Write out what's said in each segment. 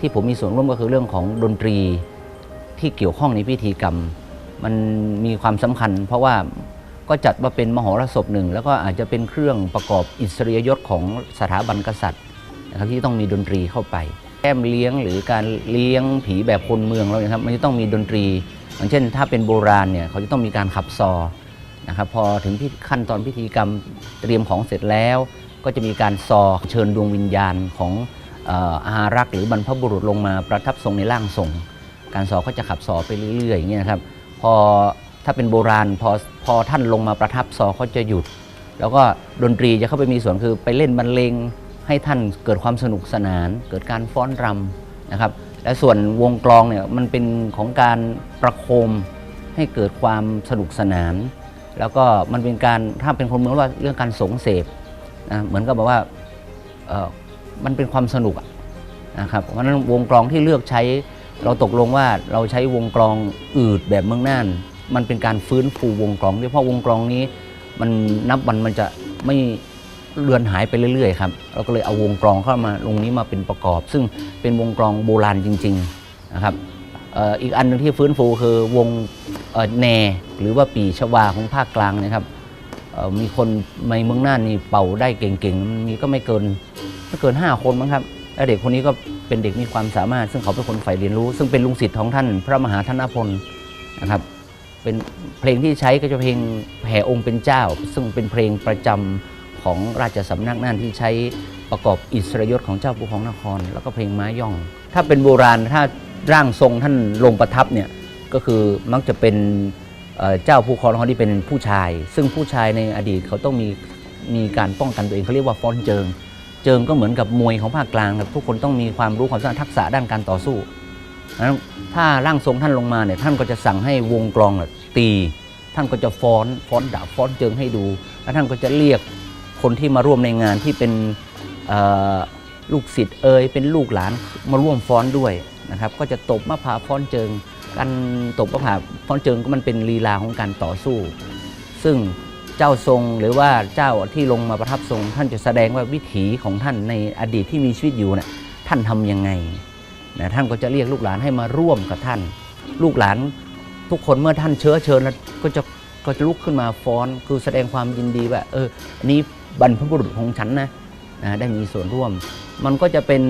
ที่ผมมีส่วนร่วมก็คือเรื่องของดนตรีที่เกี่ยวข้องในพิธีกรรม มันมีความสำคัญ เพราะว่าก็จัดว่าเป็นมหรสพหนึ่ง แล้วก็อาจจะเป็นเครื่องประกอบอิสริยยศของสถาบันกษัตริย์นะครับที่ต้องมีดนตรีเข้าไปแก้มเลี้ยงหรือการเลี้ยงผีแบบคนเมืองเราเนี่ยครับมันจะต้องมีดนตรี อย่างเช่น ถ้าเป็นโบราณเนี่ยเขาจะต้องมีการขับซอนะครับพอถึงขั้นตอนพิธีกรรมเตรียมของเสร็จแล้ว ก็จะมีการซอเชิญดวงวิญญาณของ อาหารักษ์หรือบรรพบุรุษลงมาประทับทรงในร่างทรงการสอก็จะขับสอไปเรื่อยๆอย่างเงี้ยนะครับพอถ้าเป็นโบราณพอพอท่านลงมาประทับสอเขาจะหยุด แล้วก็ดนตรีจะเข้าไปมีส่วนคือไปเล่นบรรเลงให้ท่านเกิดความสนุกสนาน เกิดการฟ้อนรำนะครับและส่วนวงกลองเนี่ยมันเป็นของการประโคมให้เกิดความสนุกสนาน แล้วก็มันเป็นการถ้าเป็นคนเมืองว่าเรื่องการสงเสพนะเหมือนกับแบบว่าเอ่อ มันเป็นความสนุกนะครับเพราะฉะนั้นวงกลองที่เลือกใช้เราตกลงว่าเราใช้วงกลองอืดแบบเมืองน่าน มันเป็นการฟื้นฟูวงกลองด้วยเพราะวงกลองนี้ มันนับวันมันจะไม่เลือนหายไปเรื่อยๆครับเราก็เลยเอาวงกลองเข้ามาลงนี้มาเป็นประกอบ ซึ่งเป็นวงกลองโบราณจริงๆนะครับอีกอันหนึงที่ฟื้นฟูคือวงเอ่อแนหรือว่าปีชวาของภาคกลางนะครับมีคนในเมืองน่านนี่เป่าได้เก่งๆมันมีก็ไม่เกิน ไม่เกิน 5 คนมั้งครับและเด็กคนนี้ก็เป็นเด็กมีความสามารถ ซึ่งเขาเป็นคนใฝ่เรียนรู้ ซึ่งเป็นลุงศิษย์ของท่านพระมหาธนพลนะครับ เป็นเพลงที่ใช้ก็จะเพลงแห่องค์เป็นเจ้า ซึ่งเป็นเพลงประจำของราชสำนักนั่นที่ใช้ประกอบอิสรยศของเจ้าผู้ของนคร แล้วก็เพลงม้าย่อง ถ้าเป็นโบราณถ้าร่างทรงท่านลงประทับเนี่ยก็คือมักจะเป็นเจ้าผู้ครองนครที่เป็นผู้ชาย ซึ่งผู้ชายในอดีตเขาต้องมีมีการป้องกันตัวเองเขาเรียกว่าฟ้อนเจิง เจิงก็เหมือนกับมวยของภาคกลางครับทุกคนต้องมีความรู้ความสามารถทักษะด้านการต่อสู้นั้นถ้าร่างทรงท่านลงมาเนี่ยท่านก็จะสั่งให้วงกลองตี ท่านก็จะฟ้อนฟ้อนดาบฟ้อนเจิงให้ดู แล้วท่านก็จะเรียกคนที่มาร่วมในงานที่เป็นลูกศิษย์เอยเป็นลูกหลานมาร่วมฟ้อนด้วยนะครับ ก็จะตบมะพร้าวฟ้อนเจิงการตบมะพร้าวฟ้อนเจิงก็มันเป็นลีลาของการต่อสู้ ซึ่ง เจ้าทรงหรือว่าเจ้าที่ลงมาประทับทรง ท่านจะแสดงว่าวิถีของท่านในอดีตที่มีชีวิตอยู่นะ่ะท่านทำยังไงนะท่านก็จะเรียกลูกหลานให้มาร่วมกับท่าน ลูกหลานทุกคนเมื่อท่านเชื้อเชิญแล้วก็จะก็จะลุกขึ้นมาฟ้อนคือแสดงความยินดีว่าเอออันนี้บรรพบุรุษของฉันนะนะได้มีส่วนร่วม มันก็จะเป็น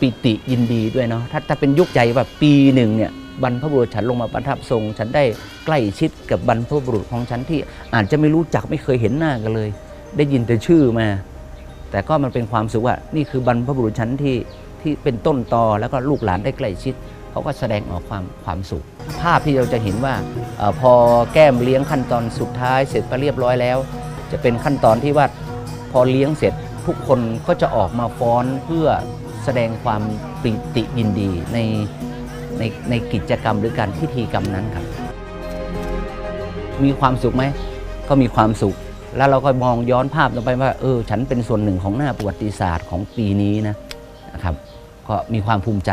ปิติยินดีด้วยเนาะถ้าถ้าเป็นยุคใหญ่แบบปีหนึ่งเนี่ย บรรพบุรุษฉันลงมาประทับทรง ฉันได้ใกล้ชิดกับบรรพบุรุษของฉันที่อาจจะไม่รู้จักไม่เคยเห็นหน้ากันเลย ได้ยินแต่ชื่อมา แต่ก็มันเป็นความสุขว่านี่คือบรรพบุรุษฉันที่ที่เป็นต้นตอแล้วก็ลูกหลานได้ใกล้ชิดเขาก็แสดงออกความความสุข ภาพที่เราจะเห็นว่าออพอแก้มเลี้ยงขั้นตอนสุดท้ายเสร็จไปเรียบร้อยแล้ว จะเป็นขั้นตอนที่ว่าพอเลี้ยงเสร็จทุกคนก็จะออกมาฟ้อนเพื่อแสดงความปิติยินดีใน ในในกิจกรรมหรือการพิธีกรรมนั้นครับ มีความสุขไหม ก็มีความสุข แล้วเราก็มองย้อนภาพลงไปว่าเออ ฉันเป็นส่วนหนึ่งของหน้าประวัติศาสตร์ของปีนี้นะนะครับ ก็มีความภูมิใจ